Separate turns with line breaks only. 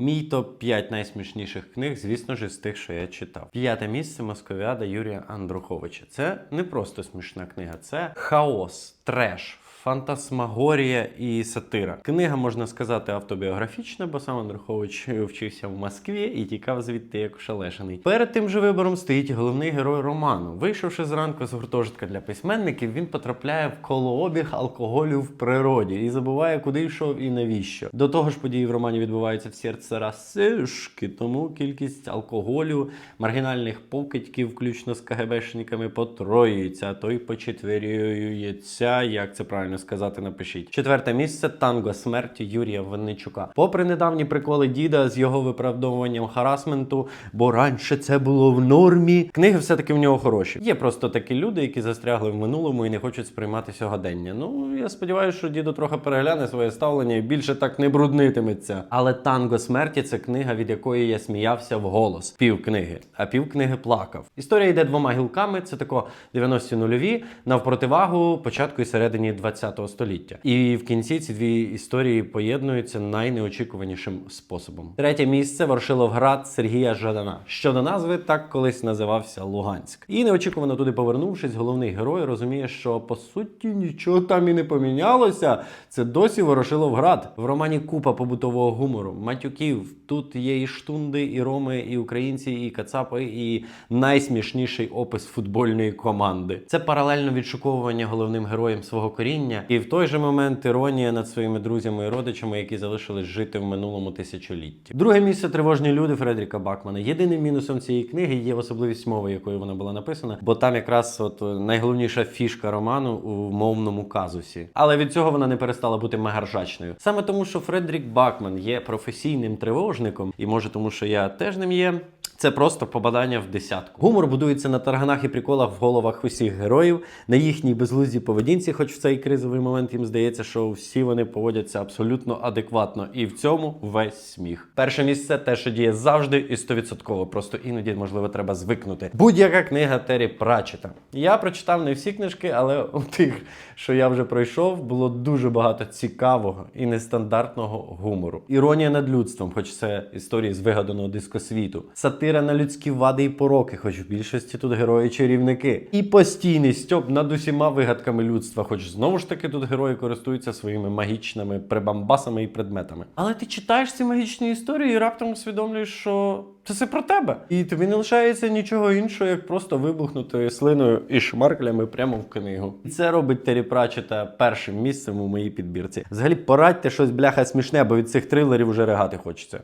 Мій топ-5 найсмішніших книг, звісно ж, з тих, що я читав. П'яте місце Московіада Юрія Андруховича. Це не просто смішна книга, це хаос, треш. Фантасмагорія і сатира. Книга, можна сказати, автобіографічна, бо сам Андрухович вчився в Москві і тікав звідти як ошелешений. Перед тим же вибором стоїть головний герой роману. Вийшовши зранку з гуртожитка для письменників, він потрапляє в колообіг алкоголю в природі і забуває, куди йшов і навіщо. До того ж, події в романі відбуваються в серці Расишки, тому кількість алкоголю, маргінальних покидьків, включно з КГБшниками, потроюється, а то й почетверюється, як це правильно сказати, напишіть. Четверте місце танго смерті Юрія Винничука. Попри недавні приколи діда з його виправдовуванням харасменту, бо раніше це було в нормі. Книги все-таки в нього хороші. Є просто такі люди, які застрягли в минулому і не хочуть сприймати сьогодення. Ну я сподіваюся, що дідо трохи перегляне своє ставлення і більше так не бруднитиметься. Але танго смерті це книга, від якої я сміявся вголос. Пів книги, а пів книги плакав. Історія йде двома гілками. Це тако 90-ті нульові навпротивагу початку і середині 20-го століття. І в кінці ці дві історії поєднуються найнеочікуванішим способом. Третє місце Ворошиловград Сергія Жадана. Щодо назви, так колись називався Луганськ. І неочікувано туди повернувшись, головний герой розуміє, що по суті нічого там і не помінялося. Це досі Ворошиловград. В романі купа побутового гумору, матюків. Тут є і штунди, і роми, і українці, і кацапи, і найсмішніший опис футбольної команди. Це паралельно відшуковування головним героєм свого коріння, і в той же момент іронія над своїми друзями і родичами, які залишились жити в минулому тисячолітті. Друге місце тривожні люди Фредеріка Бакмана. Єдиним мінусом цієї книги є особливість мови, якою вона була написана, бо там якраз от е, найголовніша фішка роману у мовному казусі. Але від цього вона не перестала бути мегаржачною. Саме тому, що Фредерік Бакман є професійним тривожником, і може тому, що я теж ним є. Це просто попадання в десятку. Гумор будується на тарганах і приколах в головах усіх героїв, на їхній безглуздій поведінці, хоч в цей кризовий момент їм здається, що всі вони поводяться абсолютно адекватно, і в цьому весь сміх. Перше місце те, що діє завжди і стовідсотково. Просто іноді, можливо, треба звикнути. Будь-яка книга Террі Пратчета. Я прочитав не всі книжки, але у тих, що я вже пройшов, було дуже багато цікавого і нестандартного гумору. Іронія над людством, хоч це історії з вигаданого дискосвіту. Сатира на людські вади і пороки, хоч в більшості тут герої чарівники. І постійний стьоп над усіма вигадками людства, хоч знову ж таки тут герої користуються своїми магічними прибамбасами і предметами. Але ти читаєш ці магічні історії і раптом усвідомлюєш, що це все про тебе. І тобі не лишається нічого іншого, як просто вибухнути слиною і шмарклями прямо в книгу. І це робить Террі Пратчета першим місцем у моїй підбірці. Взагалі порадьте щось бляха смішне, бо від цих трилерів вже ригати хочеться.